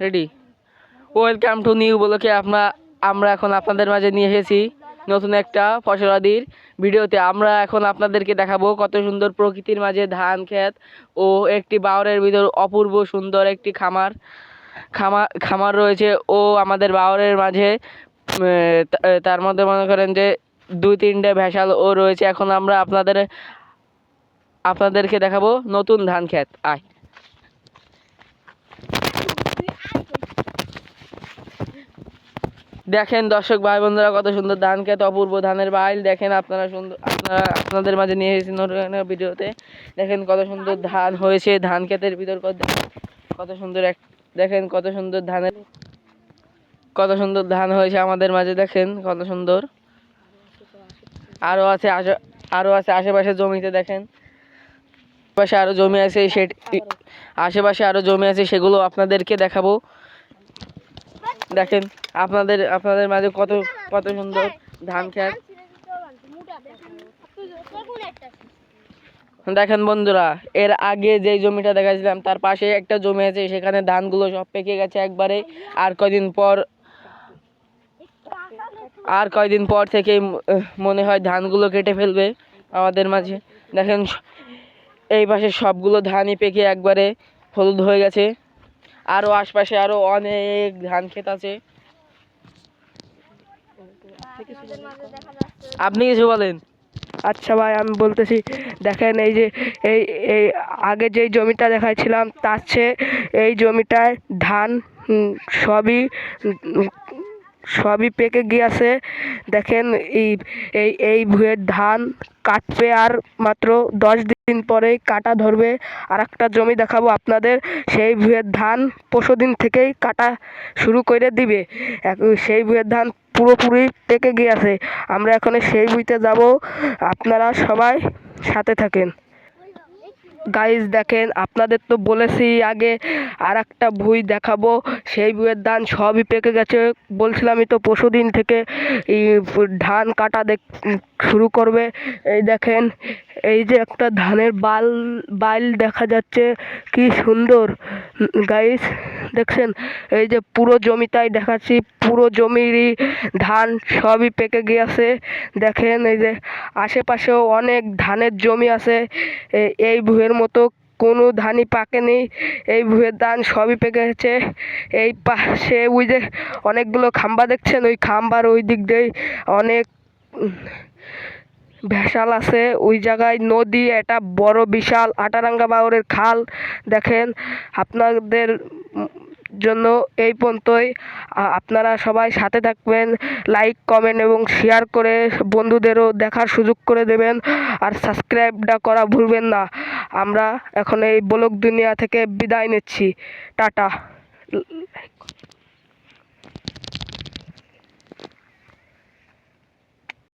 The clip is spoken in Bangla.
রেডি ওয়েলকাম টু নিউ বলোকে আমরা আমরা এখন আপনাদের মাঝে নিয়ে এসেছি নতুন একটা ফসলাদির ভিডিওতে। আমরা এখন আপনাদেরকে দেখাবো কত সুন্দর প্রকৃতির মাঝে ধান, ক্ষেত ও একটি বাওরের ভিতর অপূর্ব সুন্দর একটি খামার খামার খামার রয়েছে ও আমাদের বাওরের মাঝে তার মধ্যে মনে করেন যে দুই তিনটে ভেসাল ও রয়েছে। এখন আমরা আপনাদের, আপনাদেরকে দেখাবো নতুন ধান, ক্ষেত। আয়। দেখেন দর্শক ভাই বন্ধুরা, কত সুন্দর ধান ক্ষেত অপূর্ব ধানের বাইল। দেখেন আপনারা সুন্দর, আপনারা, আপনাদের মাঝে নিয়ে এসেছি ভিডিওতে। দেখেন কত সুন্দর ধান হয়েছে, ধান ক্ষেতের ভিতর কত সুন্দর এক দেখেন কত সুন্দর ধানের কত সুন্দর ধান হয়েছে আমাদের মাঝে, দেখেন কত সুন্দর। আরও আছে আরও আছে আশেপাশে জমিতে, দেখেন। আশেপাশে আরও জমি আছে, সে আশেপাশে আরও জমি আছে, সেগুলো আপনাদেরকে দেখাবো। দেখেন আপনাদের আপনাদের মাঝে কত কত সুন্দর ধান খেত। দেখেন বন্ধুরা এর আগে যেই জমিটা দেখাছিলাম তার পাশে একটা জমি আছে সেখানে ধানগুলো সব পেকে গেছে একবারে। আর কয়দিন পর আর কয়দিন পর আহ, মনে হয় ধানগুলো কেটে ফেলবে আমাদের মাঝে। দেখেন এই পাশে সবগুলো ধানই পেকে একবারে হলুদ হয়ে গেছে। আরও আশপাশে আরও অনেক ধান ক্ষেত আছে। আপনি কিছু বলেন। আচ্ছা ভাই, আমি বলতেছি, দেখেন এই যে, এই এই আগে যেই জমিটা দেখাচ্ছিলাম তার চেয়ে এই জমিটায় ধান সবই সবই পেকে গিয়েছে। দেখেন এই এই এই ভুঁয়ের ধান কাটবে আর মাত্র দশ দিন পরেই কাটা ধরবে। আর একটা জমি দেখাবো আপনাদের। সেই ভুঁয়ের ধান পরশু দিন থেকেই কাটা শুরু করে দিবে। সেই ভুঁয়ের ধান পুরোপুরি পেকে গিয়েছে। আমরা এখন সেই ভুঁইতে যাব। আপনারা সবাই সাথে থাকেন। গাইজ দেখেন, আপনাদের তো বলেছি আগে আর একটা ভুই দেখাবো। সেই ভুইয়ের ধান সবই পেকে গেছে। বলছিলামই তো পরশু দিন থেকে এই ধান কাটা দেখ শুরু করবে। এই দেখেন, এই যে একটা ধানের বাল বাইল দেখা যাচ্ছে। কি সুন্দর। গাইস দেখছেন? এই যে পুরো জমিটাই দেখাচ্ছি, পুরো জমিরই ধান সবই পেকে গিয়েছে। দেখেন এই যে আশেপাশেও অনেক ধানের জমি আছে। এই ভুঁয়ের মতো কোনো ধানই পাকেনি। এই ভুঁয়ের ধান সবই পেকে গেছে। এই পাশে ওই যে অনেকগুলো খাম্বা দেখছেন? ওই খাম্বার ওই দিক দিয়ে অনেক ভেসাল আছে। ওই জায়গায় নদী, এটা বড় বিশাল, আটারাঙ্গা বাউরের খাল। দেখেন, আপনাদের জন্য এই পর্যন্তই। আপনারা সবাই সাথে থাকবেন লাইক কমেন্ট এবং শেয়ার করে বন্ধুদেরও দেখার সুযোগ করে দেবেন। আর সাবস্ক্রাইবটা করা ভুলবেন না। আমরা এখন এই ব্লগ দুনিয়া থেকে বিদায় নিচ্ছি। টাটা।